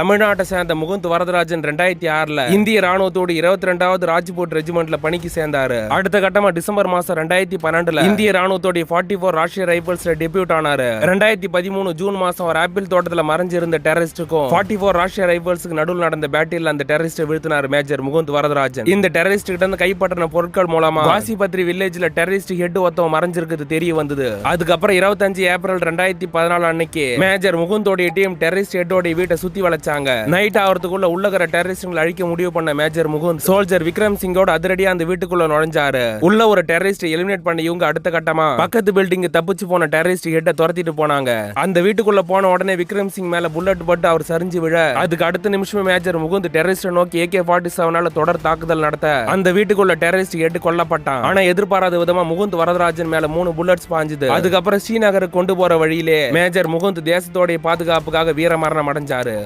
தமிழ்நாட்டை சேர்ந்த முகுந்த் வரதராஜன் ரெண்டாயிரத்தி ஆறுல இந்திய ராணுவத்தோடு இருபத்தி ரெண்டாவது ராஜ்போர்ட் ரெஜிமெண்ட்ல பணிக்கு சேர்ந்தாரு. அடுத்த கட்டமா டிசம்பர் மாசம் ரெண்டாயிரத்தி பன்னெண்டுல இந்திய ராணுவத்தோட ஃபார்ட்டி ஃபோர் ராஷ்டிரிய ரைபிள்ஸ்ல டெபியூட் ஆனாரு. ரெண்டாயிரத்தி பதிமூணு ஜூன் மாசம் ஒரு ஆப்பிள் தோட்டத்துல மறைஞ்சிருந்த டெரரிஸ்டுக்கும் ஃபார்ட்டி ஃபோர் ராஷ்டிரிய ரைபிள்ஸ்க்கு நடுவில் நடந்த பேட்டில் அந்த டெரரிஸ்ட் வீழ்த்தினார் மேஜர் முகுந்த் வரதராஜன். இந்த டெரரிஸ்ட் கிட்ட இருந்து கைப்பற்றின பொருட்கள் மூலமா வாசிபத்ரி வில்லேஜ்ல டெரரிஸ்ட் ஹெட் ஒருத்தவன் மறைஞ்சிருக்கு தெரிய வந்தது. அதுக்கப்புறம் இருபத்தஞ்சு ஏப்ரல் ரெண்டாயிரத்தி பதினாலு அன்னைக்கு மேஜர் முகுந்தோடைய டீம் டெரரிஸ்ட் ஹெட்டோடைய வீட்டை சுத்தி வளைச்சாங்க நைட் ஆகிறதுக்குள்ள உள்ளகிற டெரரிஸ்ட்களை அழிக்க முடிவு பண்ண மேஜர் முகுந்த் சோல்ஜர் விக்ரம் சிங்கோட அதிரடியா அந்த வீட்டுக்குள்ள நுழைஞ்சாரு. உள்ள ஒரு டெரரிஸ்ட் எலிமினேட் பண்ண இவங்க அடுத்த கட்டமா பக்கத்து பில்டிங் தப்பிச்சு போன டெரரிஸ்ட் ஹெட்டை துரத்திட்டு போனாங்க. அந்த வீட்டுக்குள்ள போன உடனே விக்ரம் சிங் மேல புல்லட் பட்டு அவர் சரிஞ்சு விழ. அதுக்கு அடுத்த நிமிஷமே மேஜர் முகுந்த் டெரரிஸ்ட் நோக்கி ஏகே ஃபார்ட்டி செவனால தொடர் தாக்குதல் நடத்த அந்த வீட்டுக்குள்ள டெரரிஸ்ட் ஹெட் கொல்லப்பட்டான். ஆனா எதிர்பாராத விதமா முகுந்த் வரதராஜன் மேல மூணு புல்லட்ஸ் பாஞ்சுது. அதுக்கப்புறம் ஸ்ரீநகருக்கு கொண்டு போற வழியிலே மேஜர் முகுந்த் தேசத்தோடைய பாதுகாப்புக்காக வீரமரணம் அடைஞ்சாரு.